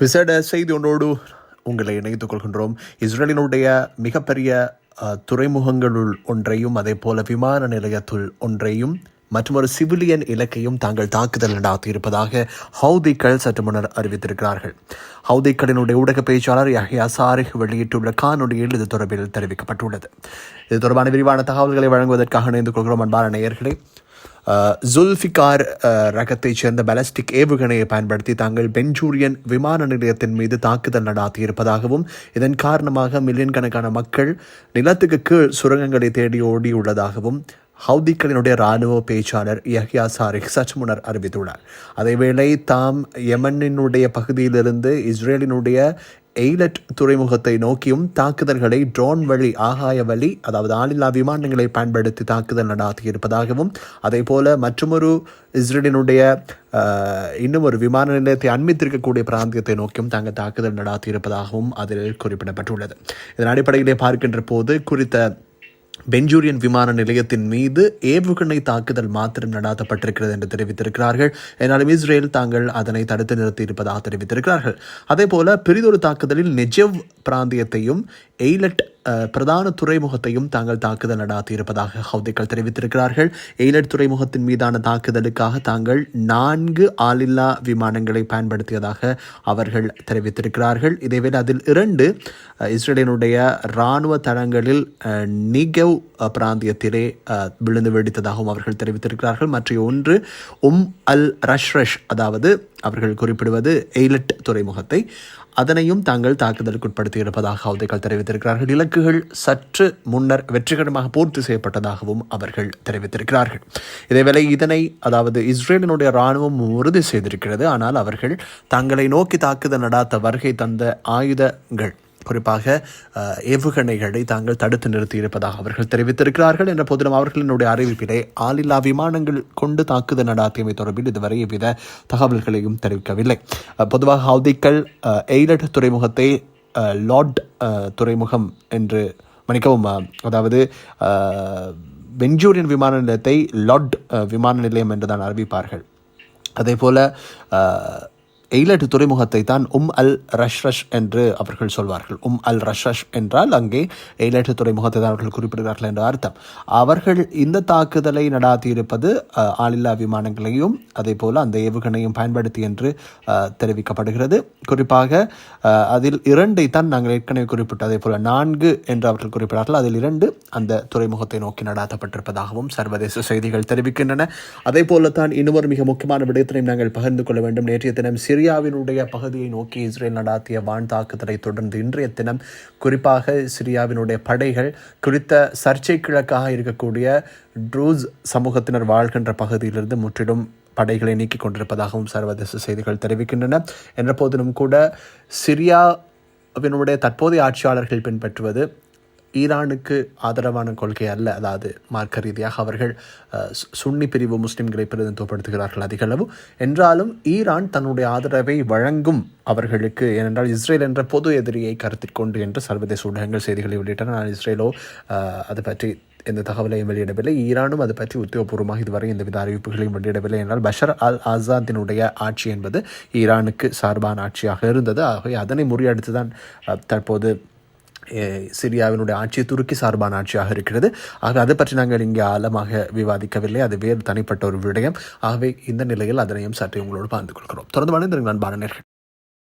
விசேட செய்தி ஒன்றோடு உங்களை இணைத்துக் கொள்கின்றோம். இஸ்ரேலினுடைய மிகப்பெரிய துறைமுகங்களுள் ஒன்றையும் அதே போல விமான நிலையத்துள் ஒன்றையும் மற்றொரு சிவிலியன் இலக்கையும் தாங்கள் தாக்குதல் நடாத்தியிருப்பதாக ஹவுதிக்கள் சற்று முன்னர் அறிவித்திருக்கிறார்கள். ஹவுதிக்களினுடைய ஊடக பேச்சாளர் யஹ்யா சாரிக் வெளியிட்டுள்ள காணொலியில் இது தொடர்பில் தெரிவிக்கப்பட்டுள்ளது. இது தொடர்பான விரிவான தகவல்களை வழங்குவதற்காக இணைந்து கொள்கிறோம் அன்பான நேயர்களே. ஜுல்ஃபிகார் ரகத்தைச் சேர்ந்த பலஸ்டிக் ஏவுகணையை பயன்படுத்தி தாங்கள் பெஞ்சூரியன் விமான நிலையத்தின் மீது தாக்குதல் நடாத்தியிருப்பதாகவும் இதன் காரணமாக மில்லியன் கணக்கான மக்கள் நிலத்துக்கு கீழ் சுரங்கங்களை தேடி ஓடியுள்ளதாகவும் ஹவுதிக்களினுடைய இராணுவ பேச்சாளர் யஹ்யா சாரிக் சற்று முன்னர் அறிவித்துள்ளார். அதேவேளை தாம் யமனினுடைய பகுதியிலிருந்து இஸ்ரேலினுடைய எய்லட் துறைமுகத்தை நோக்கியும் தாக்குதல்களை ட்ரோன் வழி ஆகாய வழி அதாவது ஆளில்லா விமானங்களை பயன்படுத்தி தாக்குதல் நடாத்தியிருப்பதாகவும் அதே போல மற்றொரு இஸ்ரேலினுடைய இன்னும் ஒரு விமான நிலையத்தை அண்மித்திருக்கக்கூடிய பிராந்தியத்தை நோக்கியும் தாங்கள் தாக்குதல் நடாத்தியிருப்பதாகவும் அதில் குறிப்பிடப்பட்டுள்ளது. இதன் அடிப்படையிலே பார்க்கின்ற போது குறித்த பெஞ்சூரியன் விமான நிலையத்தின் மீது ஏவுகணை தாக்குதல் மாத்திரம் நடாத்தப்பட்டிருக்கிறது என்று தெரிவித்திருக்கிறார்கள். என்னாலும் இஸ்ரேல் தாங்கள் அதனை தடுத்து நிறுத்தியிருப்பதாக தெரிவித்திருக்கிறார்கள். அதே போல பெரிதொரு தாக்குதலில் நெஜவ் பிராந்தியத்தையும் எய்லட் பிரதான துறைமுகத்தையும் தாங்கள் தாக்குதல் நடாத்தியிருப்பதாக ஹவுதிகள் தெரிவித்திருக்கிறார்கள். எய்லட் துறைமுகத்தின் மீதான தாக்குதலுக்காக தாங்கள் நான்கு ஆளில்லா விமானங்களை பயன்படுத்தியதாக அவர்கள் தெரிவித்திருக்கிறார்கள். இதேவேளை அதில் இரண்டு இஸ்ரேலினுடைய இராணுவ தளங்களில் நிகவ் பிராந்தியத்திலே விழுந்து வெடித்ததாகவும் அவர்கள் தெரிவித்திருக்கிறார்கள். மற்ற ஒன்று உம் அல் ரஷ்ரஷ் அதாவது அவர்கள் குறிப்பிடுவது எய்லட் துறைமுகத்தை அதனையும் தாங்கள் தாக்குதலுக்கு உட்படுத்தியிருப்பதாக அவதைகள் தெரிவித்திருக்கிறார்கள் இலக்குகள் சற்று முன்னர் வெற்றிகரமாக பூர்த்தி செய்யப்பட்டதாகவும் அவர்கள் தெரிவித்திருக்கிறார்கள். இதேவேளை இதனை அதாவது இஸ்ரேலினுடைய இராணுவம் உறுதி செய்திருக்கிறது. ஆனால் அவர்கள் தங்களை நோக்கி தாக்குதல் நடாத்த வருகை தந்த ஆயுதங்கள் குறிப்பாக ஏவுகணைகளை தாங்கள் தடுத்து நிறுத்தியிருப்பதாக அவர்கள் தெரிவித்திருக்கிறார்கள். என்ற போதிலும் அவர்களினுடைய அறிவிப்பிலே ஆளில்லா விமானங்கள் கொண்டு தாக்குதல் நடாத்தியமை தொடர்பில் இதுவரை எவ்வித தகவல்களையும் தெரிவிக்கவில்லை. பொதுவாக ஹவுதிக்கள் எய்லட் துறைமுகத்தை லார்ட் துறைமுகம் என்று மன்னிக்கவும் அதாவது வெஞ்சூரியன் விமான நிலையத்தை லார்ட் விமான நிலையம் என்று தான் அறிவிப்பார்கள். அதே போல் எய்லட் துறைமுகத்தை தான் உம் அல் ரஷ்ரஷ் என்று அவர்கள் சொல்வார்கள். உம் அல் ரஷ்ரஷ் என்றால் அங்கே எய்லட் துறைமுகத்தை தான் அவர்கள் குறிப்பிடுகிறார்கள் என்ற அர்த்தம். அவர்கள் இந்த தாக்குதலை நடாத்தியிருப்பது ஆளில்லா விமானங்களையும் அதே போல் அந்த ஏவுகணையும் பயன்படுத்தி என்று தெரிவிக்கப்படுகிறது. குறிப்பாக அதில் இரண்டை தான் நாங்கள் ஏற்கனவே குறிப்பிட்ட அதே போல நான்கு என்று அவர்கள் குறிப்பிட்டார்கள். அதில் இரண்டு அந்த துறைமுகத்தை நோக்கி நடாத்தப்பட்டிருப்பதாகவும் சர்வதேச செய்திகள் தெரிவிக்கின்றன. அதே போல தான் இன்னொரு மிக முக்கியமான விடயத்தினையும் நாங்கள் பகிர்ந்து கொள்ள வேண்டும். நேற்றைய தினம் சிரியாவினுடைய பகுதியை நோக்கி இஸ்ரேல் நடாத்திய வான் தாக்குதலை தொடர்ந்து இன்றைய தினம் குறிப்பாக சிரியாவினுடைய படைகள் குறித்த சர்ச்சை கிழக்காக இருக்கக்கூடிய ட்ரூஸ் சமூகத்தினர் வாழ்கின்ற பகுதியிலிருந்து முற்றிலும் படைகளை நீக்கிக் கொண்டிருப்பதாகவும் சர்வதேச செய்திகள் தெரிவிக்கின்றன. என்ற போதிலும் கூட சிரியாவினுடைய தற்போதைய ஆட்சியாளர்கள் பின்பற்றுவது ஈரானுக்கு ஆதரவான கொள்கை அல்ல. அதாவது மார்க்க ரீதியாக அவர்கள் சு- சுன்னி பிரிவு முஸ்லிம்களை பிரதிநிதித்துவப்படுத்துகிறார்கள் அதிகளவு. என்றாலும் ஈரான் தன்னுடைய ஆதரவை வழங்கும் அவர்களுக்கு ஏனென்றால் இஸ்ரேல் என்ற பொது எதிரியை கருத்தில் கொண்டு என்று சர்வதேச ஊடகங்கள் செய்திகளை வெளியிட்டன. ஆனால் இஸ்ரேலோ அது பற்றி எந்த தகவலையும் வெளியிடவில்லை. ஈரானும் அது பற்றி உத்தியோகபூர்வமாக இதுவரை எந்தவித அறிவிப்புகளையும் வெளியிடவில்லை. என்றால் பஷர் அல் ஆசாத்தினுடைய ஆட்சி என்பது ஈரானுக்கு சார்பான ஆட்சியாக இருந்தது. ஆகவே அதனை முறியடித்து தான் தற்போது சிரியாவினுடைய ஆட்சி துருக்கி சார்பான ஆட்சியாக இருக்கிறது. ஆக அதை பற்றி நாங்கள் இங்கே ஆழமாக விவாதிக்கவில்லை. அது வேறு தனிப்பட்ட ஒரு விடயம். ஆகவே இந்த நிலையில் அதனையும் சற்று உங்களோடு பகிர்ந்து கொள்கிறோம். தொடர்ந்து வாழ்ந்து அன்பான நேர்கள்.